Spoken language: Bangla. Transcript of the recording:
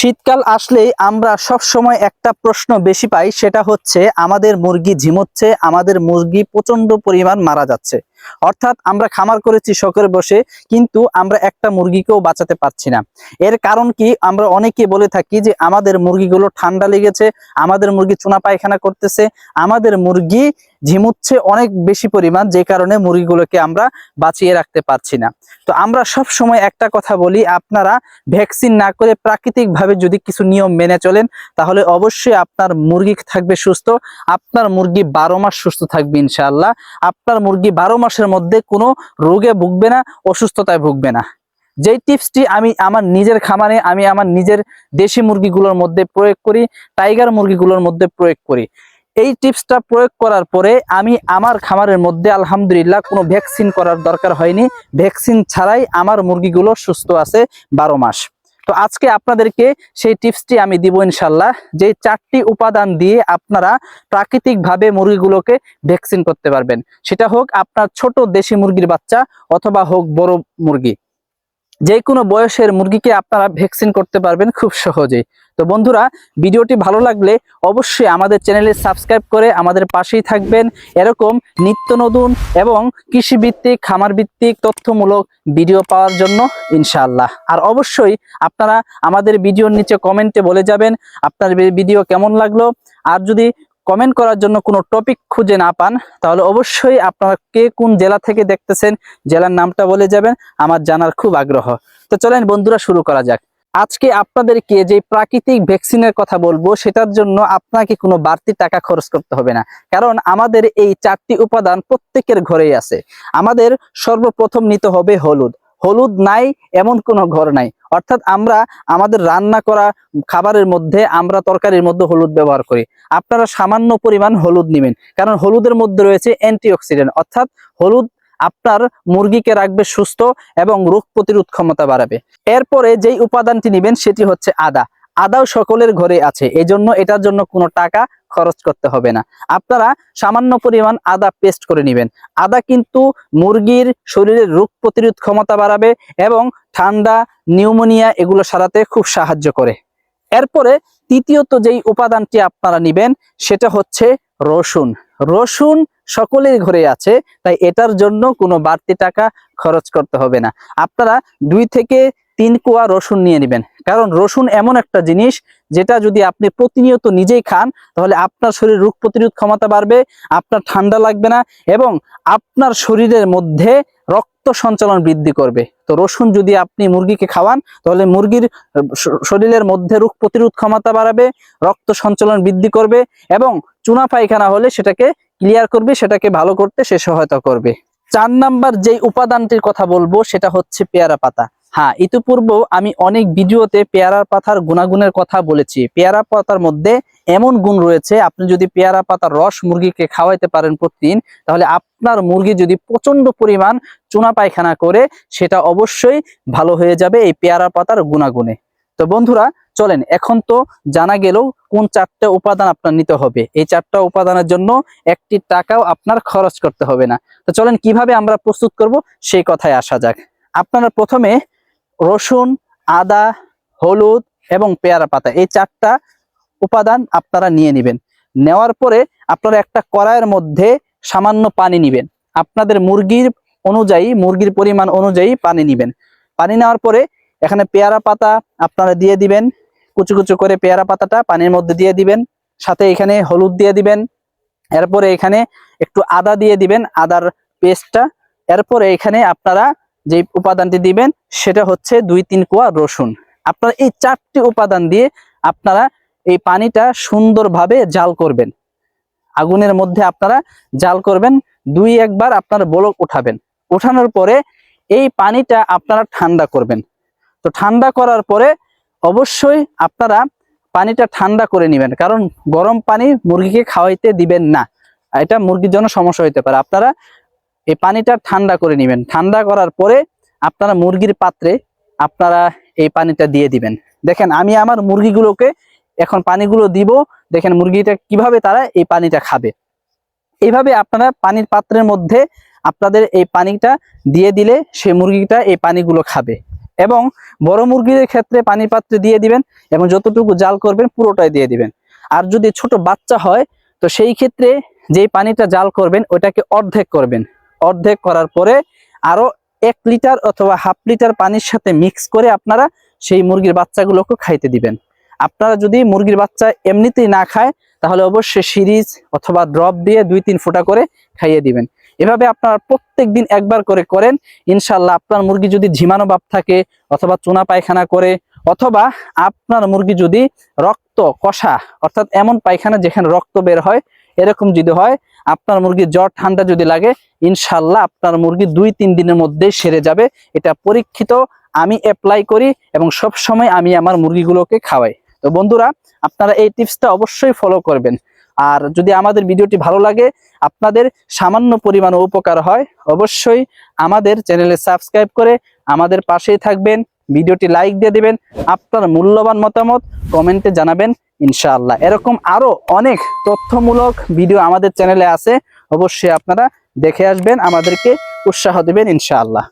শীতকাল আসলেই আমরা সব সময় একটা প্রশ্ন বেশি পাই, সেটা হচ্ছে, আমাদের মুরগি ঝিমোচ্ছে, আমাদের মুরগি প্রচণ্ড পরিমাণ মারা যাচ্ছে। অর্থাৎ আমরা খামার করেছি শখের বসে, কিন্তু আমরা একটা মুরগিকেও বাঁচাতে পারছি না। এর কারণ কি? আমরা অনেকে বলে থাকি যে, আমাদের মুরগিগুলো ঠান্ডা লেগেছে, আমাদের মুরগি চুনা পায়খানা করতেছে, আমাদের মুরগি ঝিমুচ্ছে অনেক বেশি পরিমাণ, যে কারণে মুরগিগুলোকে আমরা বাঁচিয়ে রাখতে পারছি না। তো আমরা সব সময় একটা কথা বলি, আপনারা ভ্যাকসিন না করে প্রাকৃতিকভাবে যদি কিছু নিয়ম মেনে চলেন, তাহলে অবশ্যই আপনার মুরগি থাকবে সুস্থ, আপনার মুরগি বারো মাস সুস্থ থাকবে ইনশাআল্লাহ, আপনার মুরগি বারো মাসের মধ্যে কোনো রোগে ভুগবে না, অসুস্থতায় ভুগবে না। যেই টিপসটি আমি আমার নিজের খামারে, আমি আমার নিজের দেশি মুরগিগুলোর মধ্যে প্রয়োগ করি, টাইগার মুরগিগুলোর মধ্যে প্রয়োগ করি। এই টিপসটা প্রয়োগ করার পরে আমি আমার খামারের মধ্যে আলহামদুলিল্লাহ কোনো ভ্যাকসিন করার দরকার হয়নি। ভ্যাকসিন ছাড়াই আমার মুরগিগুলো সুস্থ আছে বারো মাস। তো আজকে আপনাদেরকে সেই টিপসটি আমি দিব ইনশাল্লাহ, যে চারটি উপাদান দিয়ে আপনারা প্রাকৃতিকভাবে মুরগিগুলোকে ভ্যাকসিন করতে পারবেন। সেটা হোক আপনার ছোট দেশি মুরগির বাচ্চা অথবা হোক বড় মুরগি। যে কোনো বয়সের মুরগিকে আপনারা ভ্যাকসিন করতে পারবেন খুব সহজেই। তো বন্ধুরা, ভিডিওটি ভালো লাগলে অবশ্যই আমাদের চ্যানেলে সাবস্ক্রাইব করে আমাদের পাশেই থাকবেন। এরকম নিত্য নতুন এবং কৃষিভিত্তিক খামার ভিত্তিক তথ্যমূলক ভিডিও পাওয়ার জন্য ইনশাআল্লাহ। আর অবশ্যই আপনারা আমাদের ভিডিওর নিচে কমেন্টে বলে যাবেন আপনার ভিডিও কেমন লাগল। আর যদি কমেন্ট করার জন্য কোনো টপিক খুঁজে না পান, তাহলে অবশ্যই আপনারা কে কোন জেলা থেকে দেখতেছেন, জেলার নামটা বলে যাবেন, আমার জানার খুব আগ্রহ। তো চলেন বন্ধুরা শুরু করা যাক। আজকে আপনাদেরকে যে প্রাকৃতিক ভ্যাকসিনের কথা বলব, সেটার জন্য আপনাকে কোনো বাড়তি টাকা খরচ করতে হবে না। কারণ আমাদের এই চারটি উপাদান প্রত্যেকের ঘরেই আছে। আমাদের সর্বপ্রথম নিতে হবে হলুদ। হলুদ নাই, এমন কোনো ঘর নাই। অর্থাৎ আমরা আমাদের রান্না করা খাবারের মধ্যে, আমরা তরকারির মধ্যে হলুদ ব্যবহার করি। আপনারা সামান্য পরিমাণ হলুদ নেবেন, কারণ হলুদের মধ্যে রয়েছে অ্যান্টিঅক্সিডেন্ট। অর্থাৎ হলুদ আপনার মুরগিকে রাখবে সুস্থ এবং রোগ প্রতিরোধ ক্ষমতা বাড়াবে। এরপরে যেই উপাদানটি নেবেন, সেটি হচ্ছে আদা। আদাও সকলের ঘরে আছে। এই জন্য এটার জন্য কোনো টাকা খরচ করতে হবে না। আপনারা সামান্য পরিমাণ আদা পেস্ট করে নেবেন। আদা কিন্তু মুরগির শরীরের রোগ প্রতিরোধ ক্ষমতা বাড়াবে এবং ঠান্ডা, নিউমোনিয়া এগুলো সারাতে খুব সাহায্য করে। এরপরে তৃতীয়ত যেই উপাদানটি আপনারা নেবেন, সেটা হচ্ছে রসুন। রসুন সকলের ঘরে আছে, তাই এটার জন্য কোনো বাড়তি টাকা খরচ করতে হবে না। আপনারা দুই থেকে তিন কোয়া রসুন নিয়ে নেবেন। কারণ রসুন এমন একটা জিনিস যেটা যদি আপনি প্রতিনিয়ত নিজেই খান, তাহলে আপনার শরীর রোগ প্রতিরোধ ক্ষমতা বাড়বে, আপনার ঠান্ডা লাগবে না এবং আপনার শরীরের মধ্যে রক্ত সঞ্চালন বৃদ্ধি করবে। তো রসুন যদি আপনি মুরগিকে খাওয়ান, তাহলে মুরগির শরীরের মধ্যে রোগ প্রতিরোধ ক্ষমতা বাড়াবে, রক্ত সঞ্চালন বৃদ্ধি করবে এবং চুনা পায়খানা হলে সেটাকে ক্লিয়ার করবে, সেটাকে ভালো করতে সে সহায়তা করবে। চার নাম্বার যেই উপাদানটির কথা বলব, সেটা হচ্ছে পেয়ারা পাতা। হ্যাঁ ইতিপূর্বেও আমি অনেক ভিডিওতে পেয়ারা পাতার গুণাগুণের কথা বলেছি। পেয়ারা পাতার মধ্যে এমন গুণ রয়েছে, আপনি যদি পেয়ারা পাতার রস মুরগিকে খাওয়াইতে পারেন প্রতিদিন, তাহলে আপনার মুরগি যদি প্রচণ্ড পরিমাণ চুনা পায়খানা করে, সেটা অবশ্যই ভালো হয়ে যাবে এই পেয়ারা পাতার গুণাগুণে। তো বন্ধুরা, চলেন, এখন তো জানা গেলেও কোন চারটা উপাদান আপনার নিতে হবে। এই চারটা উপাদানের জন্য একটি টাকাও আপনার খরচ করতে হবে না। তো চলেন, কীভাবে আমরা প্রস্তুত করব, সেই কথায় আসা যাক। আপনারা প্রথমে রসুন, আদা, হলুদ এবং পেয়ারা পাতা, এই চারটা উপাদান আপনারা নিয়ে নেবেন। নেওয়ার পরে আপনারা একটা কড়াইয়ের মধ্যে সামান্য পানি নেবেন। আপনাদের মুরগির অনুযায়ী, মুরগির পরিমাণ অনুযায়ী পানি নেবেন। পানি নেওয়ার পরে এখানে পেয়ারা পাতা আপনারা দিয়ে দিবেন। কুচু কুচু করে পেয়ারা পাতাটা পানির মধ্যে দিয়ে দিবেন। সাথে এখানে হলুদ দিয়ে দিবেন। এরপরে এখানে একটু আদা দিয়ে দিবেন, আদার পেস্টটা। এরপরে এখানে আপনারা যে উপাদানটি দিবেন, সেটা হচ্ছে দুই তিন কোয়া রসুন। আপনারা এই চারটি উপাদান দিয়ে আপনারা এই পানিটা সুন্দরভাবে জাল করবেন। আগুনের মধ্যে আপনারা জাল করবেন, দুই একবার আপনারা বলক উঠাবেন। উঠানোর পরে এই পানিটা আপনারা ঠান্ডা করবেন। তো ঠান্ডা করার পরে অবশ্যই আপনারা পানিটা ঠান্ডা করে নেবেন, কারণ গরম পানি মুরগিকে খাওয়াইতে দিবেন না। এটা মুরগির জন্য সমস্যা হতে পারে। আপনারা এই পানিটা ঠান্ডা করে নেবেন। ঠান্ডা করার পরে আপনারা মুরগির পাত্রে আপনারা এই পানিটা দিয়ে দিবেন। দেখেন, আমি আমার মুরগিগুলোকে এখন পানিগুলো দিব। দেখেন, মুরগিটা কীভাবে তারা এই পানিটা খাবে। এইভাবে আপনারা পানির পাত্রের মধ্যে আপনাদের এই পানিটা দিয়ে দিলে সে মুরগিটা এই পানিগুলো খাবে। এবং বড় মুরগির ক্ষেত্রে পানি পাত্রে দিয়ে দিবেন এবং যতটুকু জাল করবেন পুরোটাই দিয়ে দিবেন। আর যদি ছোট বাচ্চা হয়, তো সেই ক্ষেত্রে যেই পানিটা জাল করবেন, ওটাকে অর্ধেক করবেন। অর্ধেক করার পরে আরও এক লিটার অথবা হাফ লিটার পানির সাথে মিক্স করে আপনারা সেই মুরগির বাচ্চাগুলোকে খাইতে দিবেন। আপনারা যদি মুরগির বাচ্চা এমনিতেই না খায়, তাহলে অবশ্যই সিরিজ অথবা ড্রপ দিয়ে দুই তিন ফোঁটা করে খাইয়ে দিবেন। এভাবে আপনারা প্রত্যেক দিন একবার করে করেন। ইনশাল্লাহ আপনার মুরগি যদি ঝিমানো ভাব থাকে অথবা চুনা পায়খানা করে, অথবা আপনার মুরগি যদি রক্ত কষা, অর্থাৎ এমন পায়খানা যেখানে রক্ত বের হয় এরকম যদি হয়, আপনার মুরগি জ্বর, ঠান্ডা যদি লাগে ইনশাল্লাহ আপনার মুরগি দুই, তিন দিনের মধ্যেই সেরে যাবে। এটা পরীক্ষিত, আমি অ্যাপ্লাই করি এবং সব সময় আমি আমার মুরগিগুলোকে খাওয়াই। তো বন্ধুরা, আপনারা এই টিপসটা অবশ্যই ফলো করবেন। আর যদি আমাদের ভিডিওটি ভালো লাগে, আপনাদের সামান্য পরিমাণ উপকার হয়, অবশ্যই আমাদের চ্যানেলে সাবস্ক্রাইব করে আমাদের পাশেই থাকবেন, ভিডিওটি লাইক দিয়ে দেবেন, আপনার মূল্যবান মতামত কমেন্টে জানাবেন। ইনশাআল্লাহ। এরকম আরও অনেক তথ্যমূলক ভিডিও আমাদের চ্যানেলে আছে। অবশ্যই আপনারা দেখে আসবেন, আমাদেরকে উৎসাহ দেবেন ইনশাআল্লাহ।